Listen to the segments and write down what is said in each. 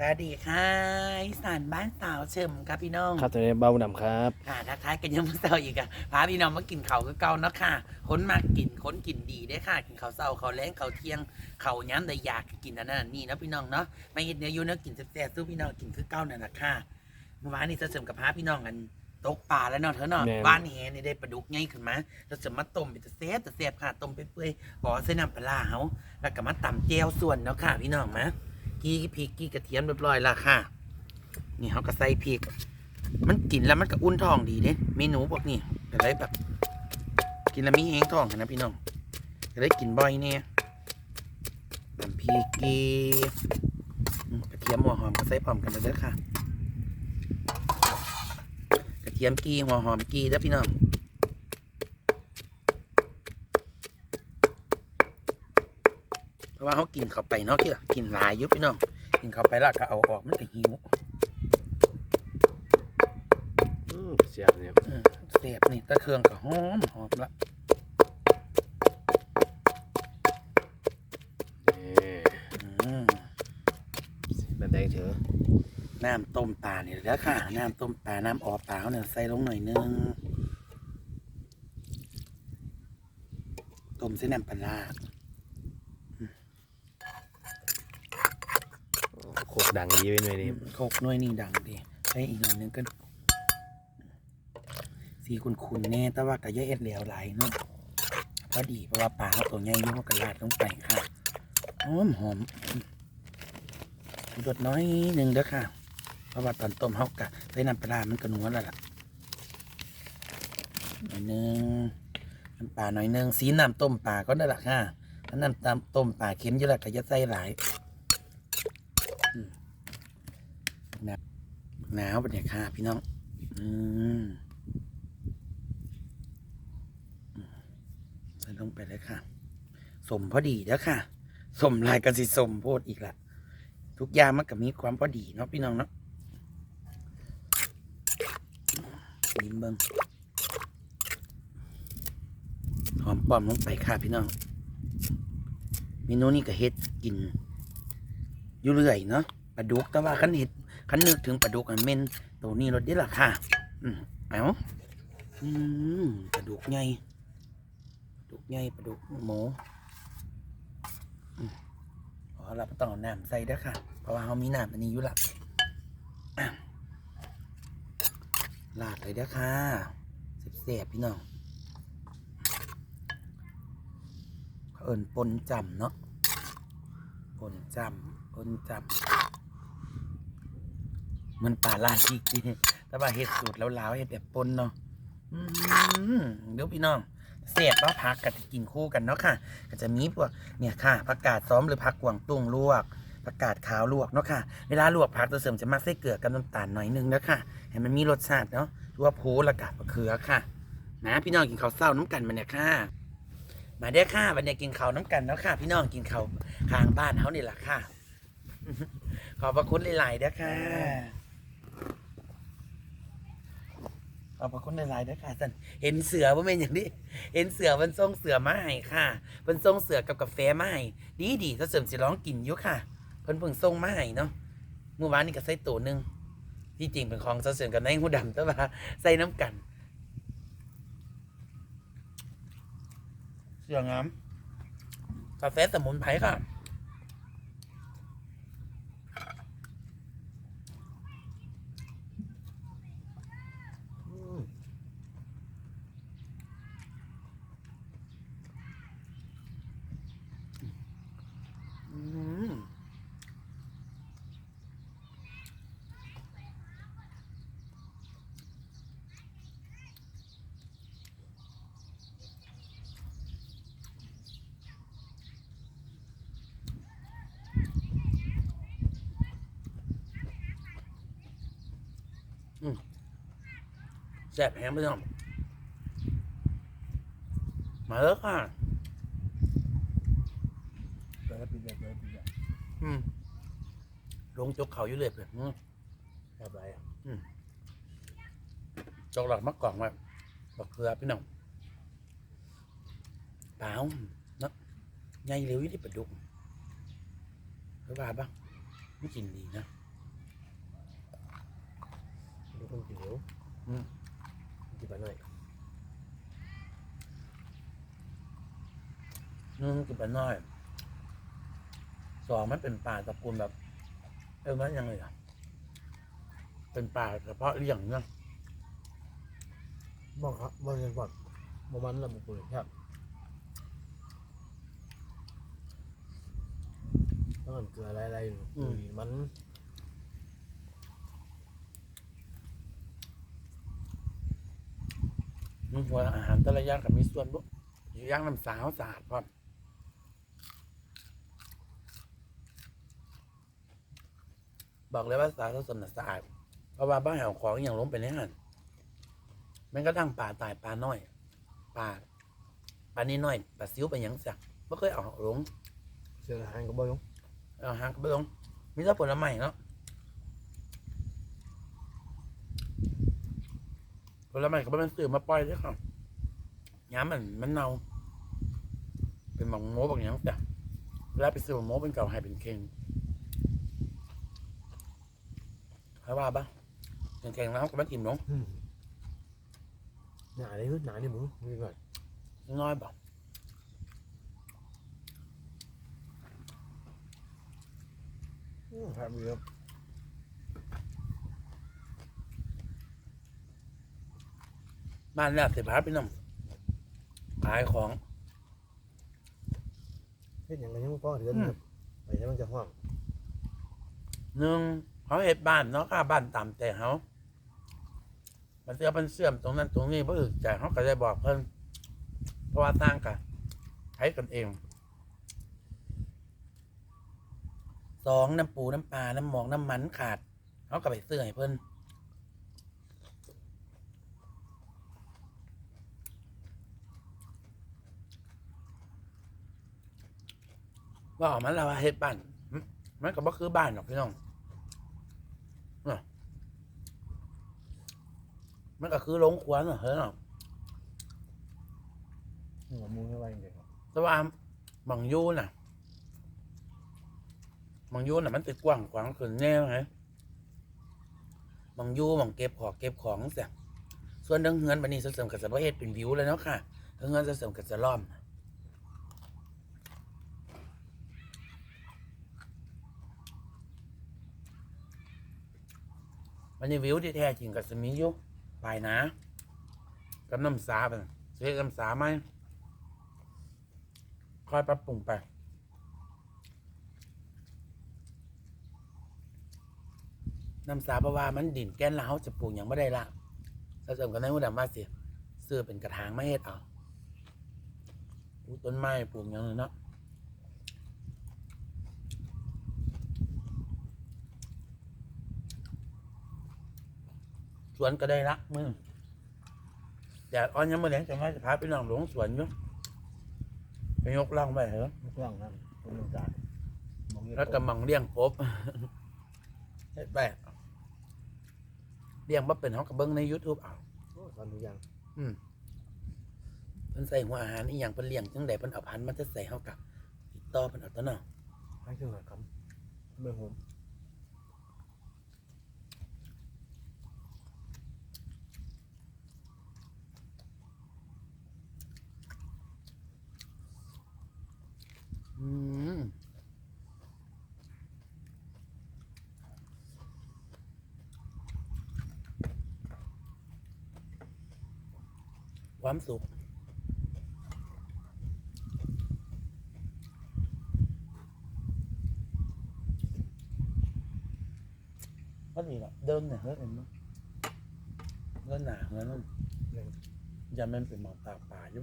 สวัสดีค่ะอีสานบ้านสาวเฉิมครับพี่น้องครับตัวนี้เบาหนำครับค่ะทักทายกันยังไม่เศร้าอีกอะพาพี่น้องมากินเขาวก็เก่าเนาะค่ะคนมากกินคนกินดีได้อค่ะ กินเขาวเศร้าเขาวแรงเขาวเที่ยงเขาวย้ำแต่อยากกินอันนั้นอันนี่เนาะพี่น้องเนาะไม่เห็นเนื้ออยูเนาะกินแซ่บๆสู้พี่น้องกินคือเก่านั่นแหละค่ะเมื่อวานนี้จะเสริมกับพาพี่น้องกันตกปลาแล้วเนาะเธอเนาะบ้านแหนี่ได้ปลาดุกใหญ่ขึ้นมาจะเสริมมาต้มเป็นแซ่บแต่แซ่บค่ะต้มไปเปื่อยๆบอกใส่น้ำปลาร้าเขาแล้วก็มาตำแจ่วส่วนเนาะค่ะพี่น้องมะ กี้พริกกี้กระเทียมเรียบร้อยและค่ะ นี่เขาก็ใส่พริก มันกินแล้วมันก็อุ่นท้องดีเด้เมนูพวกนี้ก็เลยแบบ กินแล้วมีแห้งท้องนะพี่น้องก็เลยกินบ่อยเนี่ยน้ำพริกกีอืมกระเทียมหัวหอมก็ใส่พร้อมกันเลยเด้อค่ะ กระเทียมกีหัวหอมกีเด้อพี่น้อง เพราะว่าเขากินเข้าไปเนาะที่กินหลายอยุพี่น้อง กินเข้าไปแล้วก็เอาออกมันก็หิวอืมเสียบเนี่ยอืมเสียบนี่ตะเครื่องก็หอมหอมละนี่อืมบันไดเถอะน้ำต้มปลาเนี่ยเด้อค่ะ น้ำต้มปลา น้ำออปลาเขาเนี่ยใส่ลงหน่อยนึงต้มเส้นน้ำปลาร้า โคก ดังยีไว้หน่อยนี่โคกหน้อยนี่ดังดีใส่อีกหน่อยนึงก็ สีคุณคุณแน่แต่ว่าก็อย่าเอ็ดเหลวไหลายเนาะพอดีเพราะว่าปลาเขาตัวใหญ่ยุ่งกระลาดลงไปค่ะหอมหอมรสน้อยหนึ่งเด้อค่ะ เพราะว่าตอนต้มเขากะใส่น้ำปลา มันกระนัวแล้วล่ะหน่อยนึงน้ำปลาหน่อยนึงสีน้ำต้มปลาก็ได้ละค่ะน้ำตามต้มปลาเค็มอยู่แล้วก็จะใส่หลายอืมหนาว หนาวปะเนี่ยค่ะพี่น้อง อืมอืมใส่ลงไปเลยค่ะ สมพอดีเด้อค่ะ สมลายกันสิสมโพดอีกละทุกยางมันก็มีความพอดีเนาะพี่น้องเนาะยิ้มเบิ้งหอมปอมลงไปค่ะพี่น้องเมนูนี้ก็เฮ็ดกิน อยู่เรื่อยเนาะปลาดุกแต่ว่าคันเฮ็ด คันนึกถึงปลาดุกอันเมนตัวนี้รสเด็ดล่ะค่ะ อืมเอาอืมปลาดุกใหญ่ปลาดุกใหญ่ปลาดุกหมูอ๋อเราต้องเอาน้ำใส่ด้อค่ะ เพราะว่าเขามีน้ำอันนี้อยู่ละอะลาดเลยเด้อค่ะเสียบๆพี่น้องเขาเอิญปนจำเนาะปนจำปนจำ มันป่าลาดอีกทีแต่ว่าเห็ดสูตรแล้วลาวเห็ดแบบปนเนาะอืมเดี๋ยวพี่น้องเสียบว่าพักกันกินคู่กันเนาะค่ะ ก็จะมีพวกเนี่ยค่ะผักกาดซ้อมหรือผักกวางตุ้งลวกผักกาดขาวลวกเนาะค่ะ เวลาลวกผักตัวเสริมจะมักใส่เกลือกับน้ำตาลหน่อยนึงนะค่ะให้มันมีรสชาติเนาะทั่วโพละกาดมะเขือค่ะนะพี่น้องกินข้าวเศร้าน้ำกันมาเนี่ยค่ะ มาเด้อค่ะวันนี้กินข้าวน้ำกันเนาะค่ะ พี่น้องกินข้าวข้างบ้านเขานี่แหละค่ะ ขอบพระคุณหลายๆเด้อค่ะ ขอบพระคุณหลายๆด้อค่ะท่านเห็นเสือว่าเป็นอย่างนี้ เห็นเสือมันส่งเสือมาให้ค่ะเพิ่นส่งเสือกับกาแฟมาให้ดีดีถ้าเสริมสิร้องกินอยู่ค่ะ เพิ่นเพิ่งส่งมาให้เนาะ เมื่อวานนี้ก็ใส่ตัวหนึงที่จริงเป็นของเสาเสริมกับนายหูดำแต่ว่าใส่น้ำกัน เสืองามกาแฟสมุนไพรค่ะ อืมอืม แซ่บแฮมไปน้องมาแล้วค่ะเปิดปิดเลยเปิดปิดเลยอืมลงจกเขาอยู่เลยเพื่อนอืมแบบไรอะจกหลักมะกล่องว่าบักเกลือพี่น้องเปล่าเนาะไงเร็วยี่ที่ประดุกหรือว่าบ้างไม่กินดีนะมันกินเหลวอืม กินไปหน่อยหนึ่งกินไปน้อยสองมันเป็นป่าตระกูลแบบ เอ้ยมันยังไงอะเป็นป่าเฉพาะเลี้ยงเนาะบอกครับบอกยังก่อนบ่มันละบุกุลครับต้องมันเกลืออะไรๆอยู่อุ้ยมัน มันหัวอาหารแต่ละอย่างกับมีส่วนบุย่างน้ำสาวสะอาดพร้อมบอกเลยว่าสาวสมน่ะสะอาดเพราะว่าบ้านแหวของอย่างล้มไปในหันมันก็ตั้งป่าตายปลาน้อยปลาปลานี่น้อยปลาซิวไปหยังสักไม่เคยเอาลงเสื้ออาหารก็บ่ลงเอาหางก็ไปลงมีแต่ผลไม้เนาะ ผลไม้ก็ไม่เป็นสื่อมาปล่อยด้วยค่ะย้ำมันมันเน่า เป็นหมองโม้บางอย่างจ้ะเวลาไปซื้อหมองโม้เป็นเก่าให้เป็นเค็งให้ว่าปะเป็นเค็งแล้วก็ไม่อิ่มลงอืมหนาเลยหนานี่มึงนี่ก่อนน้อยบอกอืมครับมีครั บบ้านแรกสิพาไปน้ำขายของเฮ็ดหยังไงยังบ่พอเดือนอืมครับไปแล้วมันจะห้องหนึ่งเขาเห็ดบ้านเนาะค่าบ้านต่ำแต่เขามันเสื้อมันเสื่อมตรงนั้นตรงนี้เพื่อใจเขาก็ได้บอกเพิ่นเพราะว่าสร้างกันใช้กันเองสองน้ำปูน้ำปลาน้ำหมอกน้ำมันขาดเขาก็ไปซื้อให้เพิ่น ว่าออกมาแล้วว่าเฮ็ดบ้านหึมันก็บ่คือบ้านหรอกพี่น้องเนาะมันก็คือโรงครัวเนาะเฮ้ยเนาะหัวมึงอะไรอย่างเงี้ยครับแต่ว่าบางยูน่ะบางยูน่ะมันติดกว้างขวางขึ้นแน่ไงบางยูบางเก็บของเก็บของเสียส่วนเรื่องเงินบันนี้เสริมกับสะเฮ็ดเป็นวิวเลยเนาะค่ะเรื่องเงินเสริมกับจะล้อม มันนี่วิวที่แท้จริงกับสมีอยู่ปลายนะกับน้ำสาเป็นเสียน้ำสาไหมค่อยปรับปรุงไปน้ำสาเพราะว่ามันดินแก้นแล้วจะปลูกอย่างไม่ได้ละถ้าเสริมกันในหูดำว่าสิซื้อเป็นกระถางไม่เฮ็ดเอาปลูกต้นไม้ปลูกอย่างนึงเนาะ สวนก็ได้ละมือแดดอ่อนยังไม่แรงจะมาจะพาไปน้องหลวงสวนอยู่ไปยกล่องไปเหรอมันกว้างนั่นตรงกลางมองเห็นแล้วกำลังเลี้ยงกบเฮ็ดไปเลี้ยงบ่เป็นเขากับเบิ้งใน YouTube เอาโอ้สอนทุกอย่างอืมเพิ่นใส่หัวอาหารอีหยังเพิ่นเลี้ยงจังไดเพิ่นเอาพันธุ์มันจะใส่เฮากับติดต่อเพิ่นเอาตัวเนาะให้เครื่องหาคำเมื่อผม ความสุขก็ดีละเดินเนี่ยเฮ้ยเห็นมั้ยเดินหนาเหมือนนั่นอย่าแม่นเป็นหมองตาป่าอยู่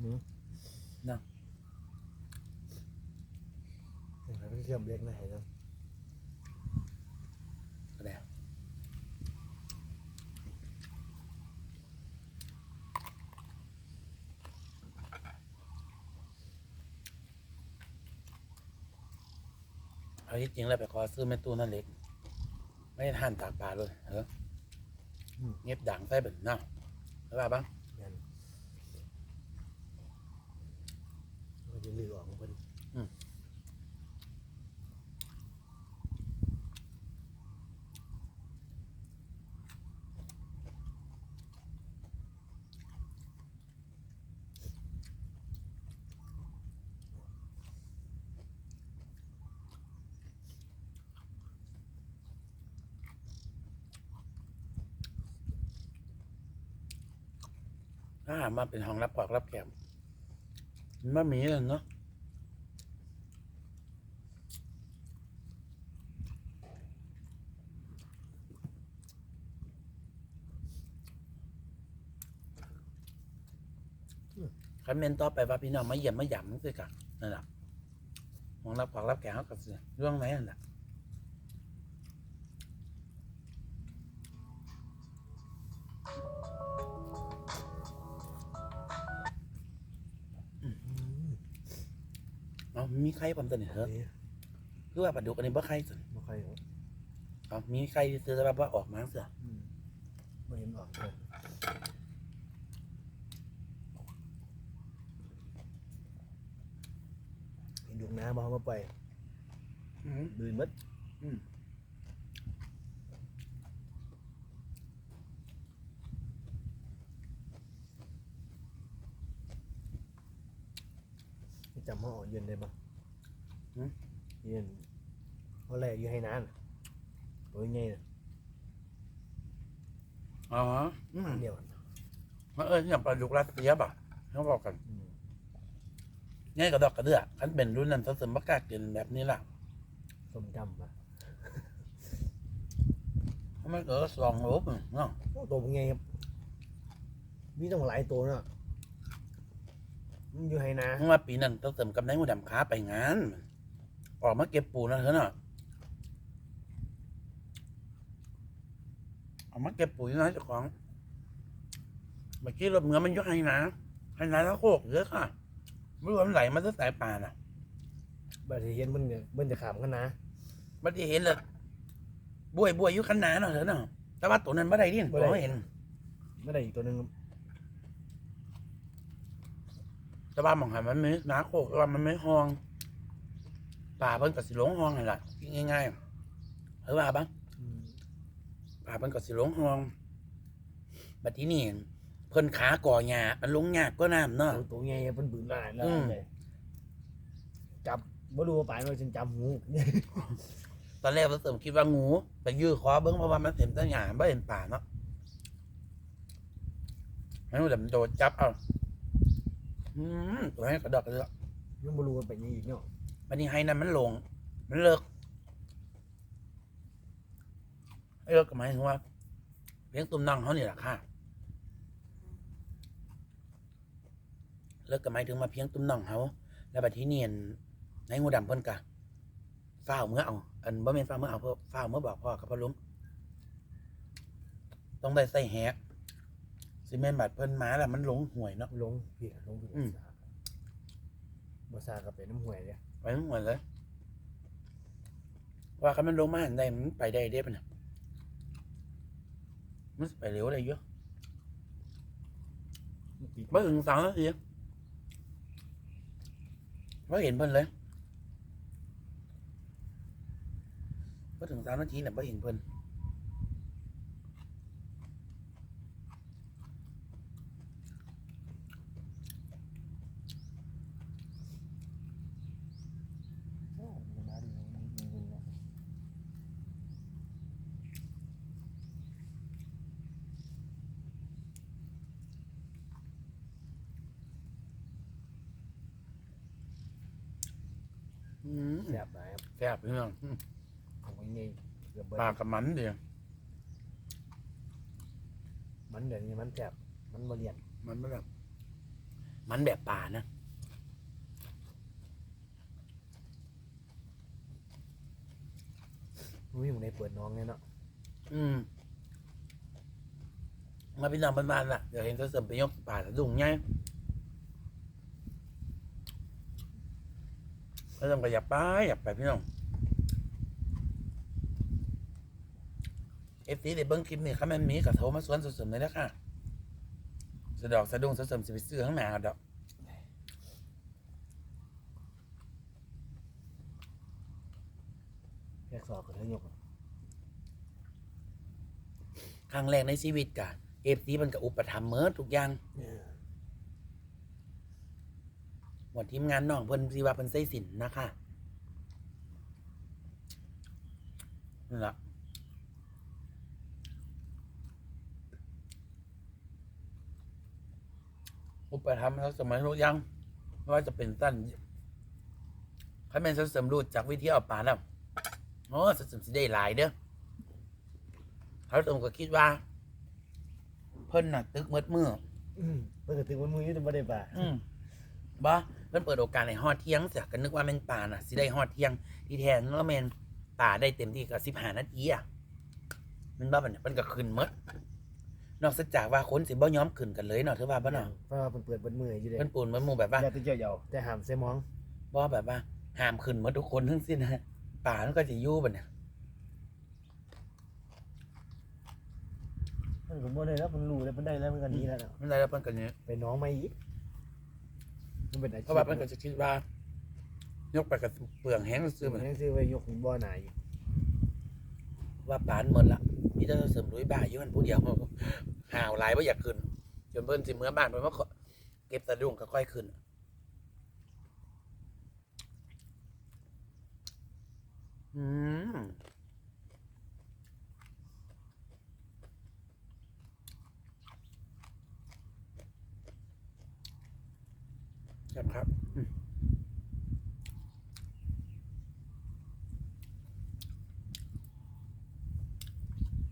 อืมนะ เห็นไหมเล็กนะเห็นไหมก็ได้เอาที่จริงแล้วไปขอซื้อแม่ตู้นั่นเล็ก ไม่ได้ทานตากปลาเลยเออเงียบดังใส่เป็นเน่าะแล้วว่าบ้างยันมันจะลือออกของคนอืม มาเป็นห้องรับปอกรับแขกมันมีเลยเนาะคันเมนต่อไปว่าพี่น้องมาเยี่ยมมาหยำคือกันนั่นแหละห้องรับปอกรับแขกเขากับเสือเรื่องไหนนั่นแหละ มีไข่ปั๊มตัวนี้เหรอนี่คือว่าปลาดุกอันนี้บ่ไข่สิไม่ค่อยหรอกเอามีไข่ซื้อแต่ว่าบ่ออกมาเสืออืมไม่เห็นออกเลยเห็นดุกน้ำมาเอามาไปล่อยอืมดืนมัดอืมจำห้องเย็นได้ปะ เย็นเขาแหลกอยู่ให้นานตัวใหญ่น่ะอ๋ออืมเดียวมาเอออย่างปลาดุกรัสเซียป่ะเขาบอกกันอืมง่ายกระดอกกระเดือกคันเป็นรุ่นนั้นเขาเสริมประกล้าศกินแบบนี้ล่ะส้มจำปะเพราะมันเออสองโลบเนาะโอ้ตัวเป็นไงครับมีต้องหลายตัวเนาะมันอยู่ให้นา เพราะว่าปีนั้นเขาเสริมกับนายหูดำค้าไปงาน ออกมาเก็บปูนะเถอะเนาะออกมาเก็บปุ๋ยนะเจ้าของเมื่อกี้รถเหมือนมันยกให้นะให้นะแล้วโคกเยอะค่ะไม่รู้ว่ามันไหลมาจากสายป่านอะบัดนี้เห็นมันเนี่ยมันจะขามกันนะบัดนี้เห็นเลยบวยบวยอยู่ขันหนาเนาะเถอะเนาะแต่ว่าตัวนั้นไม่ได้ดิผมไม่เห็นไม่ได้อีกตัวหนึงครับแต่ว่าหมองหันมันไม่หนาโคกแต่ว่ามันไม่ห้อง ป่าเพิ่นกับสิหลงห้องนั่นแหละง่ายๆเออว่าบ้างอืมป่าเพิ่นกับสิหลงห้องบัดที่นี่เพิ่นขาก่อหญ้ามันลงยากก็น้ำเนาะตัวตัวใหญ่มันบืนหลายแล้วอืมเลยจับบ่รู้ว่าปลายมันจะจับหูตอนแรกเราเสริมคิดว่างูไปยื้อคอเบิ้งเพราะว่ามันเห็นแต้นหญ้าไม่เห็นป่าเนาะให้มันเดี๋ยวมันโดนจับเอาอืมตัวให้กระดอกกระเดอกยังบ่รู้ว่าเป็นยังอีกเนาะ วันนี้ให้นั่นมันหลง มันเลิกไอ้เลิกก็หมายถึงว่าเลี้ยงตุ้มน้องเขานี่แหละค่ะเลิกก็หมายถึงมาเพียงตุ้มน้องเขาแล้วบัดทีเนียนในงูดำเพิ่นกะฝ้าวเมื่อเอา อันบ่แม่นฝ้าวเมื่อเอาเพิ่นฝ้าวเมื่อบอกพ่อกับพ่อลุงต้องได้ใส่แหกสิแม่นบัดเพิ่นมาแล้วมันหลงห่วยเนาะ ลงพี่ลงพี่อืมบ่ซากับเป็นน้ำห่วยเลย ไปทั้งหมดเลยว่าคันมันลงมาหันใดมันไปได้เด้ปะเนี่ยมันไปเร็วอะไรเยอะไม่ถึงสามนาทีไม่เห็นเพิ่นเลยไม่ถึงสามนาทีเนี่ยไม่เห็นเพิ่น อืม แซ่บหลายครับแซ่บเรื่องอืมของมันใหญ่เกือบเบิดปลากับมันเดียวมันเดี๋ยวนี้มันแซ่บมันบ่เลียนมันไม่แบบมันแบบป่านะมันมีหมันในเปิดน้องเนี่ยเนาะอืมมาพี่น้องบ้านๆล่ะเดี๋ยวเห็นเขาเสริมไปยกป่าสะดุ้งไง แล้วต้องไปอยากไปอยากไปพี่น้องเอฟซีได้เบิ้งคลิปนี่ครับมันมีกับโทรมาสวนสดๆเลยนะค่ะสะดอกสะดุ้งสะเสริมสิไปซื้อข้างหน้าเอาดอกแยกสอบกับทั้งยกอะครั้งแรกในชีวิตกะเอฟซีมันกับอุปถัมภ์เมิดทุกอย่างเออหมดทีมงานน้องเพิ่นสิว่าเพิ่นใส่สินนะคะนั่นละอุปธรรมแล้วสมัยรู้ยังไม่ว่าจะเป็นสั้นถ้าแม่นเสริมรูดจากวิธีเอาปลาแล้วโอ้เสริมสิได้หลายเด้อเขาตรงก็คิดว่า เพิ่นน่ะ ตึกเมดมืออืมเพิ่นก็ถึงวันมื้อนี้จะบ่ได้ป่า อืม บ่เพิ่นเปิดโอกาสให้ฮอดเที่ยงเสียก็นึกว่าแม่นป่าน่ะสิได้ฮอดเที่ยง ที่แท้แล้วแม่นป่าได้เต็มที่ก็15นาทีอะมันบ่บัดเนี่ยเพิ่นก็ขึ้นหมดนอกจากว่าคนสิบ่ยอมขึ้นกันเลยเนาะถือว่าบ่เนาะเพราะว่าเพิ่นเปิดเบิดมื้ออยู่เด้เพิ่นปูนเหมือนหมู่แบบว่าแล้วแต่เจ้าเยาแต่ห้ามใส่หมองบ่แบบว่าห้ามขึ้นหมดทุกคนทั้งสิ้นนะป่ามันก็จะอยู่บัดเนี่ยมันก็บ่ได้แล้วมันรู้แล้วมันได้แล้วมันก็หนีแล้วเนาะมันได้แล้วเพิ่นก็เนี่ยไปน้องมาอีก มันเป็นอาชีพเพราะว่าเพิ่นก็จะคิดว่า ยกไปกับเปลืองแห้งซื่อๆเหมือนนั่นซื้อไว้ยกบ่อหนาอีกว่าปานหมดละมีแต่เสริมด้วยบ้าอยู่มันผู้เดียวห่าวหลายบ่อยากขึ้นจนเพิ่นสิเมื่อบ้านเพิ่นว่าขอเก็บสะดุ้งก็ค่อยขึ้นอืม ครับครับอืม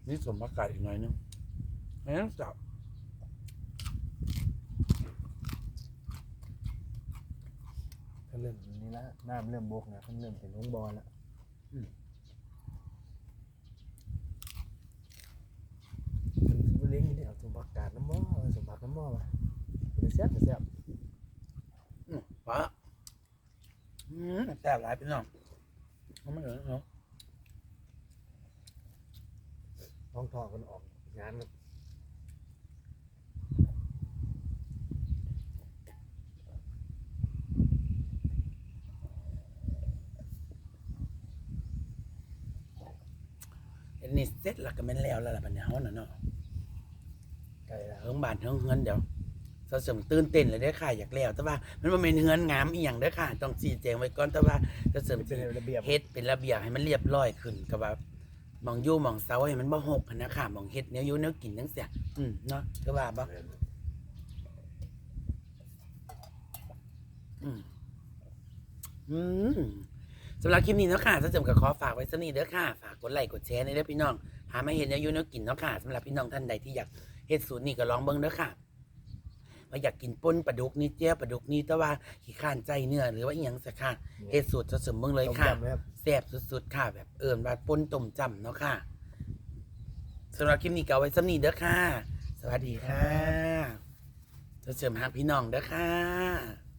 นี่สมอากาศอีกหน่อยนึงแม่งจับเพิ่นเริ่มนี่ละน้ำเริ่มบกนะเพิ่นเริ่มเป็นลงบ่อแล้วเพิ่นเลี้ยงนี่เอาสมบักกาดน้ำหม้อสมบักน้ำหม้อมาเป็นแซ่บเป็นแซ่บ อืมฟ้าอืมแซ่บหลายพี่น้องเอามาเหลือเนาะท้องทองมันออกงานครับอันนี้เสร็จแล้วก็แม่นแล้วแล้วล่ะบัดนี้เฮาน่ะเนาะไก่แล้ว เฮิงบ้านเฮิงเฮือนเดี๋ยว สะสมตื่นเต้นเลยเด้อค่ะ อยากแล้วแต่ว่ามันบ่แม่นเฮือนงามอีหยังเด้อค่ะ ต้องชี้แจงไว้ก่อนแต่ว่าสะสมเป็นระเบียบ เฮ็ดเป็นระเบียบให้มันเรียบร้อยขึ้นก็ว่าหมองอยู่หมองเสาให้มันบ่หกหั้นนะค่ะหมองเฮ็ดแนวอยู่แนวกินจังซี่อืมเนาะก็ว่าบ่อืมอืมสำหรับคลิปนี้เนาะค่ะสะสมก็ขอฝากไว้ซะนี่เด้อค่ะฝากกดไลค์กดแชร์ในเด้อพี่น้อง หามาเห็นแนวอยู่แนวกินเนาะค่ะสำหรับพี่น้องท่านใดที่อยากเฮ็ดสูตรนี้ก็ลองเบิ่งเด้อค่ะ ว่าอยากกินป่นปลาดุกนี่เจียวปลาดุกนี่แต่ว่าขี้ข้านใจเนื้อหรือว่าอีหยังสักค่ะเฮ็ดสูตรสะสมเบิ่งเลยต้มค่ะยำนะครับ แซ่บสุดๆค่ะ แบบเอิ่นว่าป่นต้มจำเนาะค่ะสำหรับคลิปนี้ก็เอาไว้สำนีเด้อค่ะ สวัสดีค่ะจะเสริมหาพี่น้องเด้อค่ะ